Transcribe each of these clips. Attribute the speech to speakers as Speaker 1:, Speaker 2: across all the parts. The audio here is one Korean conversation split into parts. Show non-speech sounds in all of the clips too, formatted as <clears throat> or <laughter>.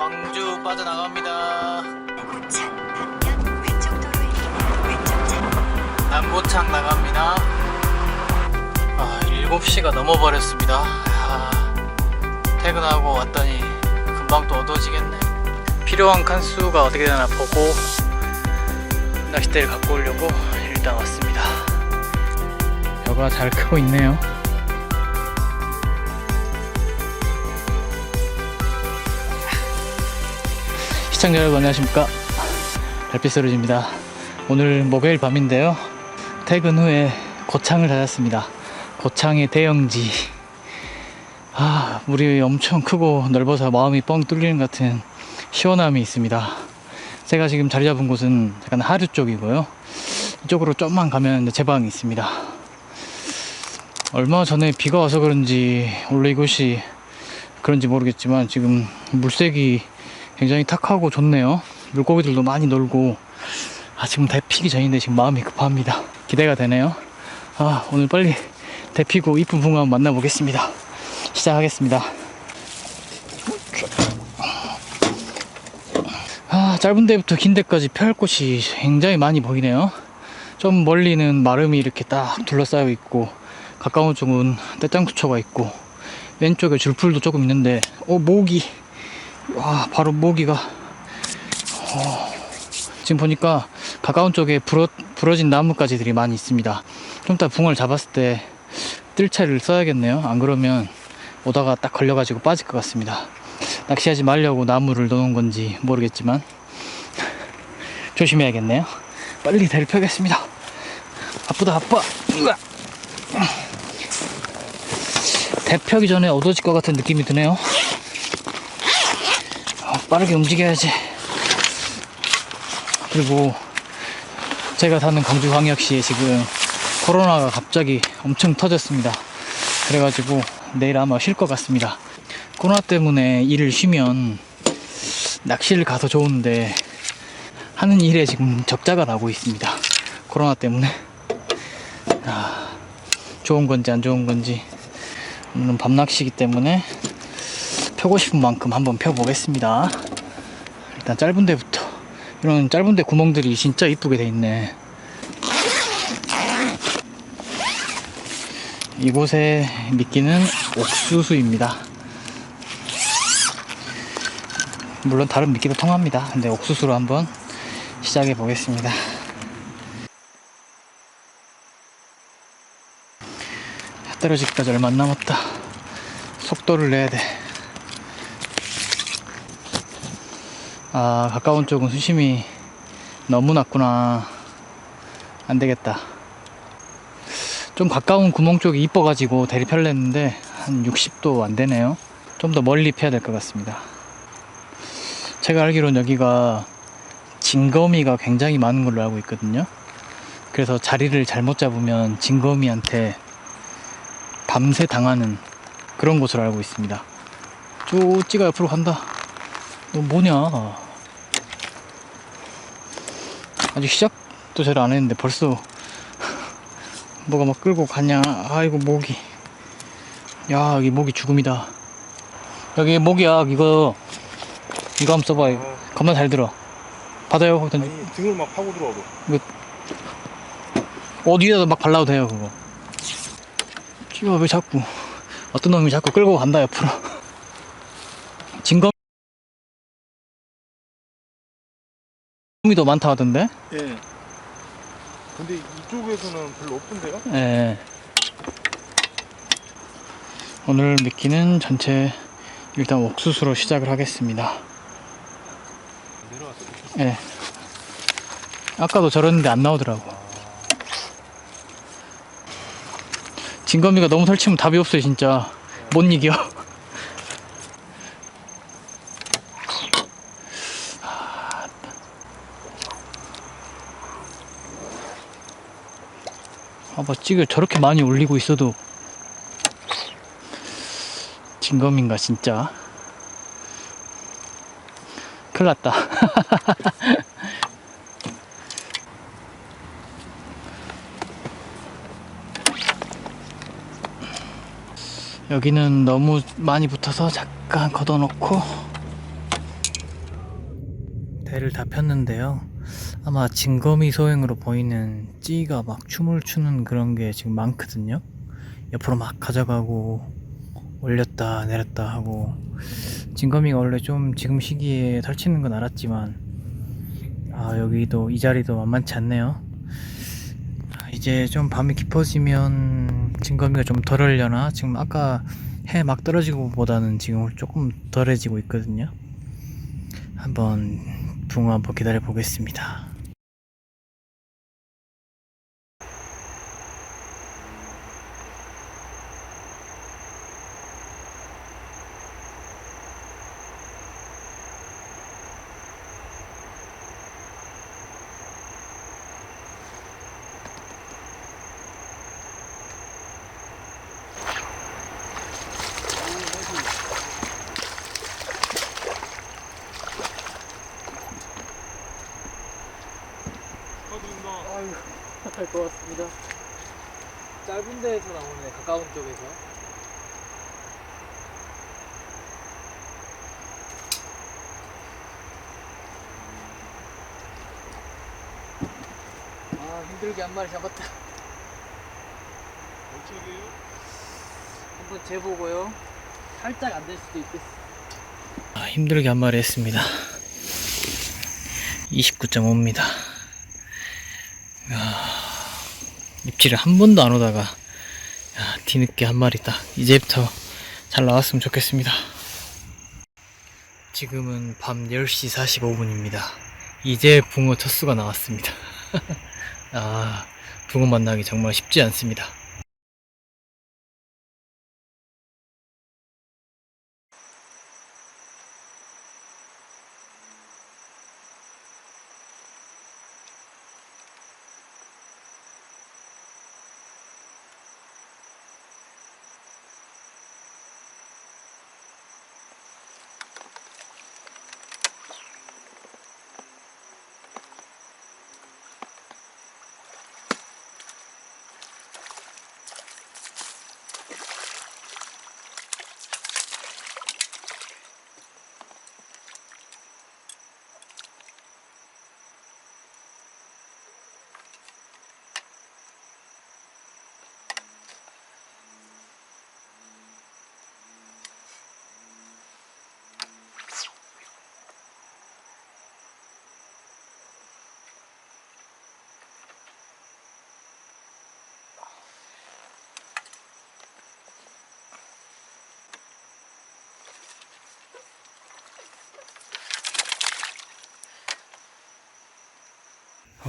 Speaker 1: 광주 빠져나갑니다.
Speaker 2: 차 방면 왼쪽 도로입니다. 왼쪽 차
Speaker 1: 남고창 나갑니다. 아, 7시가 넘어버렸습니다. 아, 퇴근하고 왔더니 금방 또 어두워지겠네. 필요한 칸수가 어떻게 되나 보고 낚싯대를 갖고 오려고 일단 왔습니다. 벼가 잘 크고 있네요. 시청자 여러분 안녕하십니까? 달빛 소리입니다. 오늘 목요일 밤인데요. 퇴근 후에 고창을 찾았습니다. 고창의 대영지. 아 물이 엄청 크고 넓어서 마음이 뻥 뚫리는 것 같은 시원함이 있습니다. 제가 지금 자리 잡은 곳은 약간 하류 쪽이고요. 이쪽으로 좀만 가면 제 방이 있습니다. 얼마 전에 비가 와서 그런지 원래 이곳이 그런지 모르겠지만 지금 물색이 굉장히 탁하고 좋네요. 물고기들도 많이 놀고 아 지금 대 피기 전인데 지금 마음이 급합니다. 기대가 되네요. 아 오늘 빨리 대 피고 이쁜 붕어 만나보겠습니다. 시작하겠습니다. 아 짧은 데부터 긴 데까지 펼 곳이 굉장히 많이 보이네요. 좀 멀리는 마름이 이렇게 딱 둘러싸여 있고 가까운 쪽은 떼짱투초가 있고 왼쪽에 줄풀도 조금 있는데 어 모기 와 바로 모기가. 어, 지금 보니까 가까운 쪽에 부러, 부러진 나뭇가지들이 많이 있습니다. 좀 이따 붕어를 잡았을 때 뜰채를 써야겠네요. 안 그러면 오다가 딱 걸려가지고 빠질 것 같습니다. 낚시하지 말려고 나무를 넣은 건지 모르겠지만 <laughs> 조심해야겠네요. 빨리 대를 펴겠습니다. 바쁘다 바빠 으아. 대 펴기 전에 어두워질 것 같은 느낌이 드네요. 어, 빠르게 움직여야지. 그리고 제가 사는 광주광역시에 지금 코로나가 갑자기 엄청 터졌습니다. 그래가지고 내일 아마 쉴 것 같습니다. 코로나 때문에 일을 쉬면 낚시를 가서 좋은데 하는 일에 지금 적자가 나고 있습니다. 코로나 때문에. 아, 좋은 건지 안 좋은 건지. 오늘은 밤낚시기 때문에 펴고 싶은 만큼 한번 펴보겠습니다. 일단 짧은 데부터. 이런 짧은 데 구멍들이 진짜 이쁘게 돼 있네. 이곳의 미끼는 옥수수입니다. 물론 다른 미끼도 통합니다. 근데 옥수수로 한번 시작해 보겠습니다. 해 떨어지기까지 얼마 안 남았다. 속도를 내야 돼. 아, 가까운 쪽은 수심이 너무 낮구나. 안 되겠다. 좀 가까운 구멍 쪽이 이뻐가지고 대리 펼냈는데 한 60도 안 되네요. 좀 더 멀리 펴야 될 것 같습니다. 제가 알기로는 여기가 징거미가 굉장히 많은 걸로 알고 있거든요. 그래서 자리를 잘못 잡으면 징거미한테 밤새 당하는 그런 곳으로 알고 있습니다. 쪼찌가 옆으로 간다. 너 뭐냐? 아직 시작도 잘 안 했는데 벌써 <laughs> 뭐가 막 끌고 가냐? 아이고 모기. 야 여기 모기 죽음이다. 여기 모기약 이거 이거 한번 써봐. 요 겁나 잘 들어. 받아요. 던지.
Speaker 3: 아니 등을 막 파고 들어와도
Speaker 1: 어디에다 막 발라도 돼요 그거. 씨발 왜 자꾸 어떤 놈이 자꾸 끌고 간다 옆으로. <laughs> 진검. 이 더 많다 하던데?
Speaker 3: 예 근데 이쪽에서는 별로 없던데요?
Speaker 1: 예. 오늘 미끼는 전체 일단 옥수수로 시작을 하겠습니다.
Speaker 3: 내려왔어
Speaker 1: 예. 아까도 저랬는데 안 나오더라고. 진검이가 너무 설치면 답이 없어요, 진짜. 못 이겨. 아봐 찌개 저렇게 많이 올리고 있어도 진검인가 진짜. 큰일 났다. <laughs> 여기는 너무 많이 붙어서 잠깐 걷어놓고. 배를 다 폈는데요. 아마 진거미 소행으로 보이는 찌가 막 춤을 추는 그런 게 지금 많거든요. 옆으로 막 가져가고 올렸다 내렸다 하고 진거미가 원래 좀 지금 시기에 설치는 건 알았지만 아 여기도 이 자리도 만만치 않네요. 아, 이제 좀 밤이 깊어지면 진거미가 좀 덜하려나 지금 아까 해 막 떨어지고 보다는 지금 조금 덜해지고 있거든요. 한번 붕어 한번 기다려
Speaker 3: 보겠습니다.
Speaker 1: 아유, 잘 고맙습니다. 짧은 데에서 나오네, 가까운 쪽에서. 아, 힘들게 한 마리 잡았다.
Speaker 3: 어쩌게요?
Speaker 1: 한번 재보고요. 살짝 안 될 수도 있겠어. 아, 힘들게 한 마리 했습니다. 29.5입니다. 입질을 한 번도 안 오다가 야, 뒤늦게 한 마리 딱 이제부터 잘 나왔으면 좋겠습니다. 지금은 밤 10시 45분입니다. 이제 붕어 첫 수가 나왔습니다. <laughs> 아, 붕어 만나기 정말 쉽지 않습니다.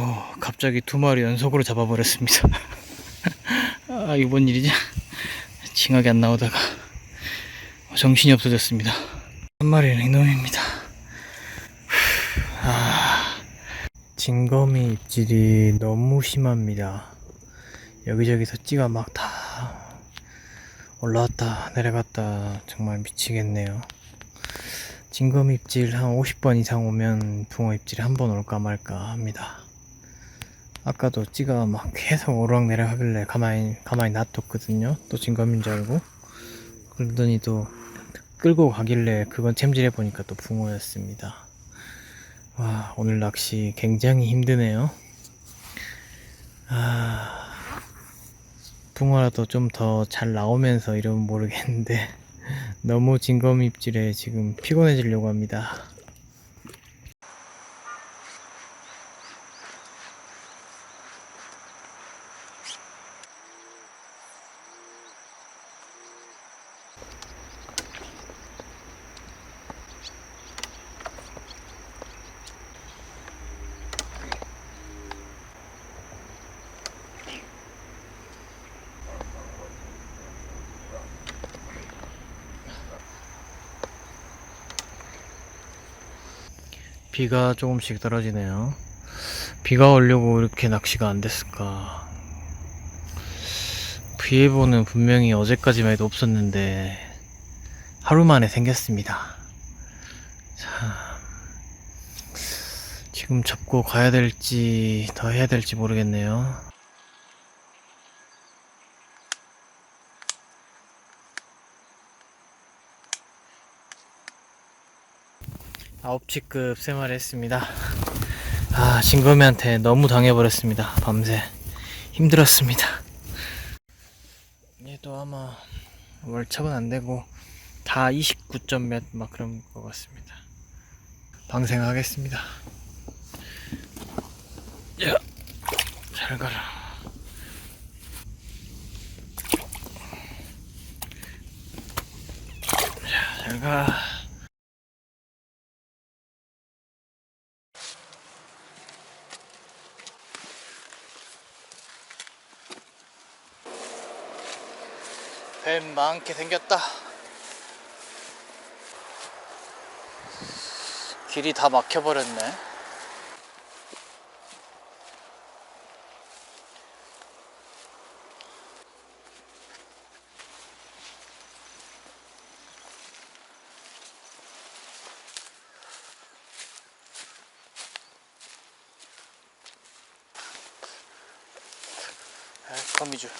Speaker 1: 어, 갑자기 두 마리 연속으로 잡아버렸습니다. <laughs> 아, 이번 일이지? 징하게 안 나오다가 정신이 없어졌습니다. 한 마리는 이놈입니다. 아, 진거미 입질이 너무 심합니다. 여기저기서 찌가 막 다 올라왔다 내려갔다 정말 미치겠네요. 진검 입질 한 50번 이상 오면 붕어 입질이 한번 올까 말까 합니다. 아까도 찌가 막 계속 오르락내리락 하길래 가만히, 가만히 놔뒀거든요. 또 진검인 줄 알고. 그러더니 또 끌고 가길래 그건 챔질해 보니까 또 붕어였습니다. 와, 오늘 낚시 굉장히 힘드네요. 아, 붕어라도 좀 더 잘 나오면서 이러면 모르겠는데. <laughs> 너무 진검 입질에 지금 피곤해지려고 합니다. 비가 조금씩 떨어지네요. 비가 오려고 이렇게 낚시가 안 됐을까. 비 예보는 분명히 어제까지만 해도 없었는데, 하루 만에 생겼습니다. 참, 지금 접고 가야 될지, 더 해야 될지 모르겠네요. 아홉치급 생활을 했습니다. 아, 진검이한테 너무 당해버렸습니다. 밤새. 힘들었습니다. 얘도 아마 월척은 안 되고 다 29점 몇 막 그런 것 같습니다. 방생하겠습니다. 야, 잘 가라. 야, 잘 가. 뱀 많게 생겼다. 길이 다 막혀버렸네. 아, 거미줄.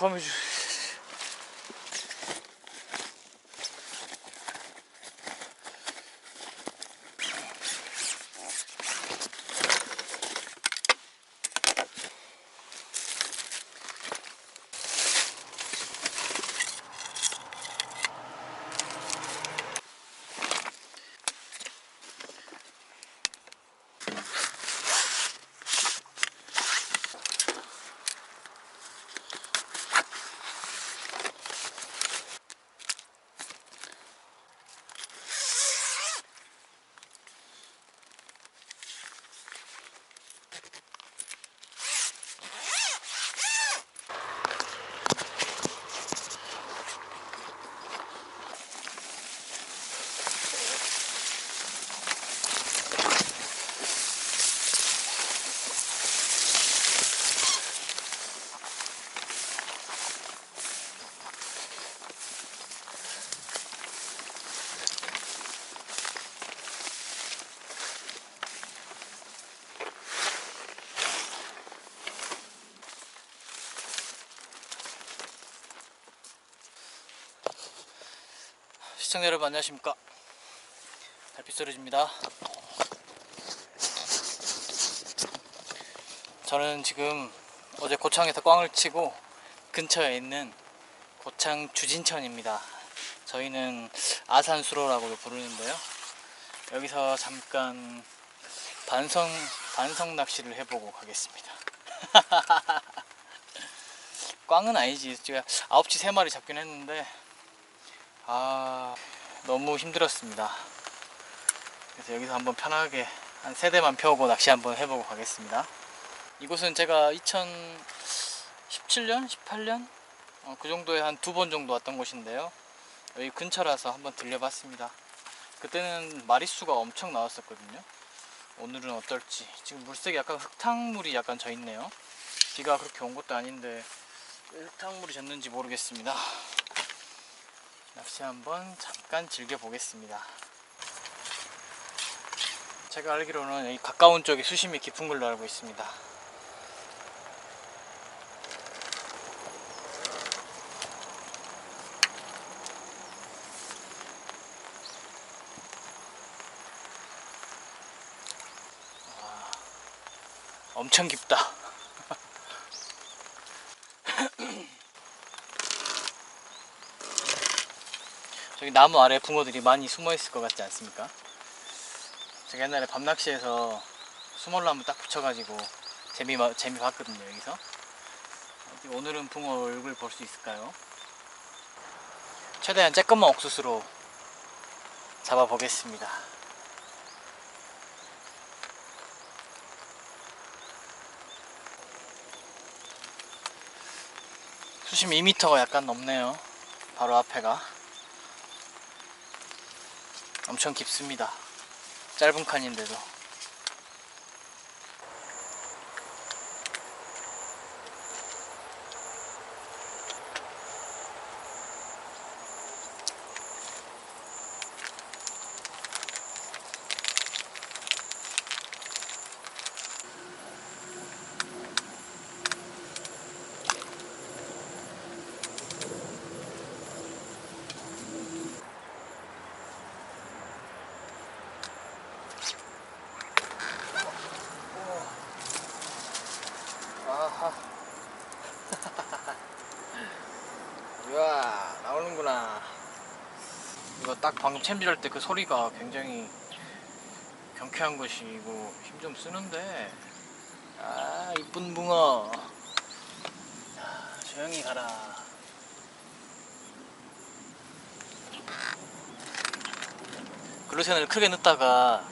Speaker 1: 아, 시청자 여러분 안녕하십니까? 달빛소리입니다. 저는 지금 어제 고창에서 꽝을 치고 근처에 있는 고창 주진천입니다. 저희는 아산수로라고도 부르는데요. 여기서 잠깐 반성 반성 낚시를 해보고 가겠습니다. <laughs> 꽝은 아니지. 제가 아홉치 세 마리 잡긴 했는데 아 너무 힘들었습니다. 그래서 여기서 한번 편하게 한 세 대만 펴고 낚시 한번 해보고 가겠습니다. 이곳은 제가 2017년 18년? 어, 그 정도에 한 두 번 정도 왔던 곳인데요. 여기 근처라서 한번 들려봤습니다. 그때는 마리수가 엄청 나왔었거든요. 오늘은 어떨지. 지금 물색이 약간 흙탕물이 약간 져 있네요. 비가 그렇게 온 것도 아닌데 왜 흙탕물이 졌는지 모르겠습니다 낚시 한번 잠깐 즐겨 보겠습니다. 제가 알기로는 여기 가까운 쪽에 수심이 깊은 걸로 알고 있습니다. 와, 엄청 깊다. 저기 나무 아래 붕어들이 많이 숨어 있을 것 같지 않습니까? 제가 옛날에 밤낚시에서 수몰나무 딱 붙여가지고 재미 마- 재미 봤거든요 여기서. 오늘은 붕어 얼굴 볼 수 있을까요? 최대한 쬐끔만 옥수수로 잡아보겠습니다. 수심 2m가 약간 넘네요. 바로 앞에가. 엄청 깊습니다. 짧은 칸인데도. 아하. 이야, 나오는구나. 이거 딱 방금 챔질할 때 그 소리가 굉장히 경쾌한 것이고 힘 좀 쓰는데. 아, 이쁜 붕어. 야, 조용히 가라. 글루텐을 크게 넣다가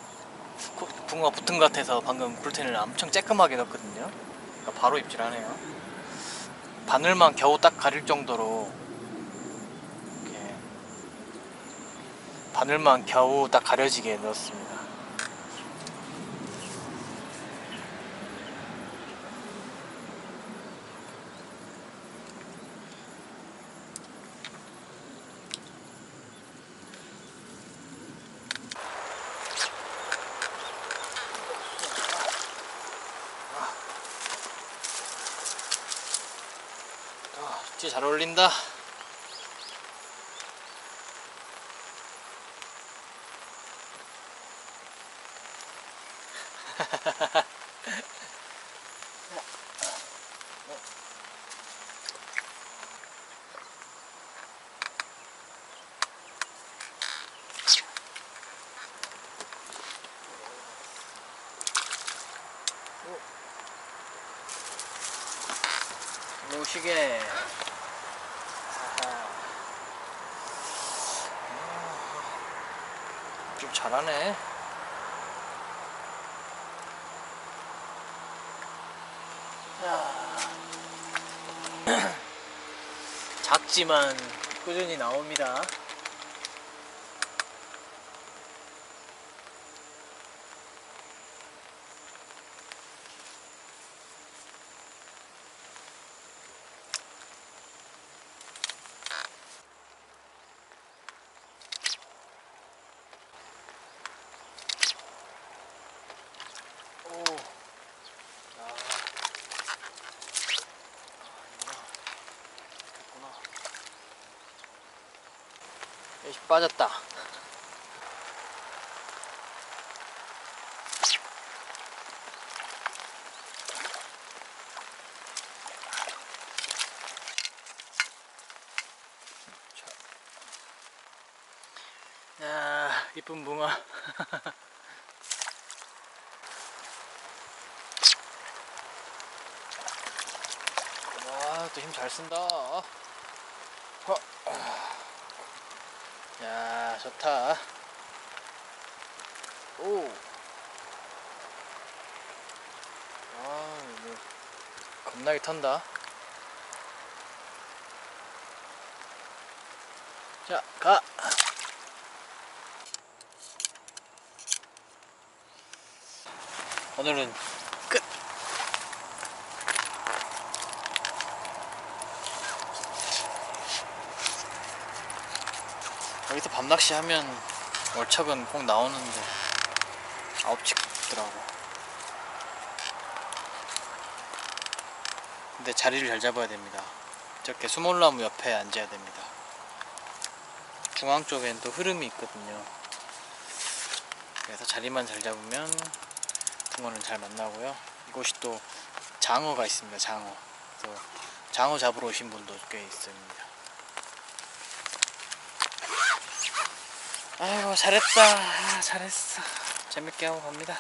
Speaker 1: 코- 붕어가 붙은 것 같아서 방금 글루텐을 엄청 쬐끔하게 넣었거든요. 그러니까 바로 입질하네요. 바늘만 겨우 딱 가릴 정도로 이렇게 바늘만 겨우 딱 가려지게 넣었습니다. 아, 잘 어울린다. 노시계. 아하. 음, 좀 잘하네. 자. <clears throat> 작지만 꾸준히 나옵니다. 빠졌다. 자. 야, 이쁜 붕어. <laughs> 와, 또 힘 잘 쓴다. 어. 야, 좋다. 오. 아, 이거 겁나게 턴다. 자, 가. 오늘은 끝. 여기서 밤낚시 하면 월척은 꼭 나오는데 아홉치 더라고. 근데 자리를 잘 잡아야 됩니다. 저렇게 수몰나무 옆에 앉아야 됩니다. 중앙 쪽엔 또 흐름이 있거든요. 그래서 자리만 잘 잡으면 붕어는 잘 만나고요. 이곳이 또 장어가 있습니다 장어. 장어 잡으러 오신 분도 꽤 있습니다 아이고 잘했다. 아, 잘했어. 재밌게 하고 갑니다